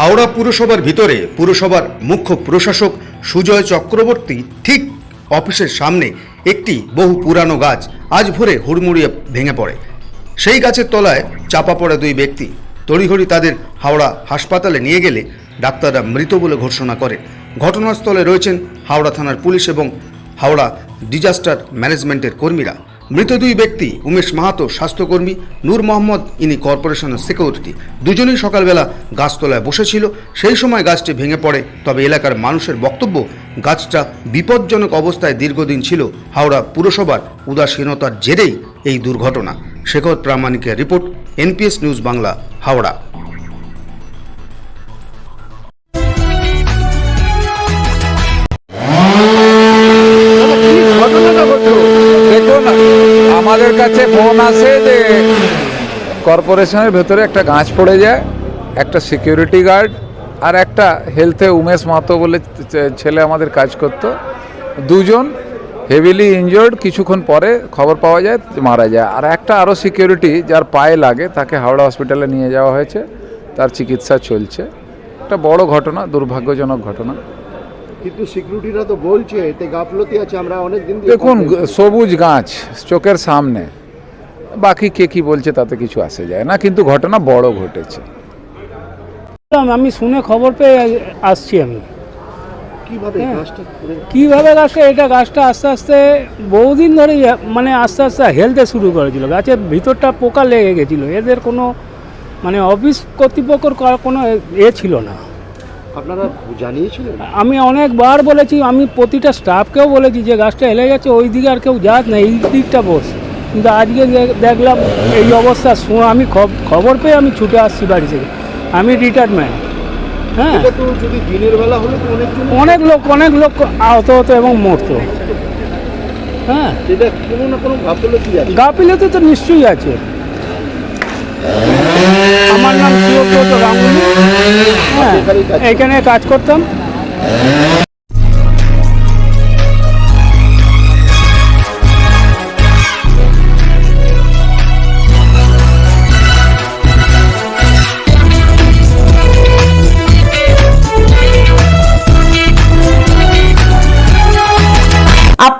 হাওড়া পুরসভার ভিতরে পুরসভার মুখ্য প্রশাসক সুজয় চক্রবর্তী ঠিক অফিসের সামনে একটি বহু পুরানো গাছ আজ ভোরে হুড়মুড়িয়ে ভেঙে পড়ে। সেই গাছের তলায় চাপা পড়ে দুই ব্যক্তি। তড়িঘড়ি তাদের হাওড়া হাসপাতালে নিয়ে গেলে ডাক্তাররা মৃত বলে ঘোষণা করে ঘটনাস্থলে রয়েছেন হাওড়া থানার পুলিশ এবং হাওড়া ডিজাস্টার ম্যানেজমেন্টের কর্মীরা। মৃত দুই ব্যক্তি, উমেশ মাহাতো, স্বাস্থ্যকর্মী, নূর মোহাম্মদ, ইনি কর্পোরেশনের সিকিউরিটি। দুজনেই সকালবেলা গাছতলায় বসেছিল। সেই সময় গাছটি ভেঙে পড়ে। তবে এলাকার মানুষের বক্তব্য, গাছটা বিপজ্জনক অবস্থায় দীর্ঘদিন ছিল। হাওড়া পুরসভার উদাসীনতার জেরেই এই দুর্ঘটনা। Shekhar প্রামাণিকের report, NPS news Bangla, Howrah. Phone আসে যে কর্পোরেশনের ভেতরে একটা গাছ পড়ে যায় একটা সিকিউরিটি গার্ড আর একটা হেলথে উমেশ মাতো বলে ছেলে আমাদের কাজ করতো। দুজন হেভিলি ইনজোর্ড কিছুক্ষণ পরে খবর পাওয়া যায় মারা যায়। আর একটা আরও সিকিউরিটি যার পায়ে লাগে তাকে হাওড়া হসপিটালে নিয়ে যাওয়া হয়েছে তার চিকিৎসা চলছে। একটা বড় ঘটনা দুর্ভাগ্যজনক ঘটনা। কিন্তু সিকিউরিটিরা তো বলছে এতে গাফলতি আছে আমরা অনেক দিন দেখুন সবুজ গাছ চোখের সামনে। বাকি কে কি বলছে তাতে কিছু আসে যায় না কিন্তু ঘটনা বড় ঘটেছে। বললাম, আমি শুনে খবর পেয়ে আসছি আমি। কীভাবে হ্যাঁ। গাছটা এটা গাছটা আস্তে আস্তে বহুদিন ধরে মানে আস্তে আস্তে হেলতে শুরু করেছিল। গাছের ভিতরটা পোকা লেগে গেছিল। এদের কোনো মানে অফিস কর্তৃপক্ষর করা- কোনো এ ছিল না। আপনারা জানিয়েছিলেন? আমি অনেকবার বলেছি আমি প্রতিটা স্টাফকেও বলেছি যে গাছটা হেলে যাচ্ছে ওই দিকে আর কেউ যাক না এই দিকটা বস। কিন্তু আজকে দেখলাম এই অবস্থা শু- আমি খব- খবর পেয়ে আমি ছুটে আসছি বাড়ি থেকে। আমি রিটায়ারমেন্ট হ্যাঁ। অনেক লোক অনেক লোক আহত হতো এবং মরতো। হ্যাঁ। গাফিলতি তো নিশ্চয়ই আছে। আমার নাম শিবব্রত গাঙ্গুলি হ্যাঁ এখানে কাজ করতাম।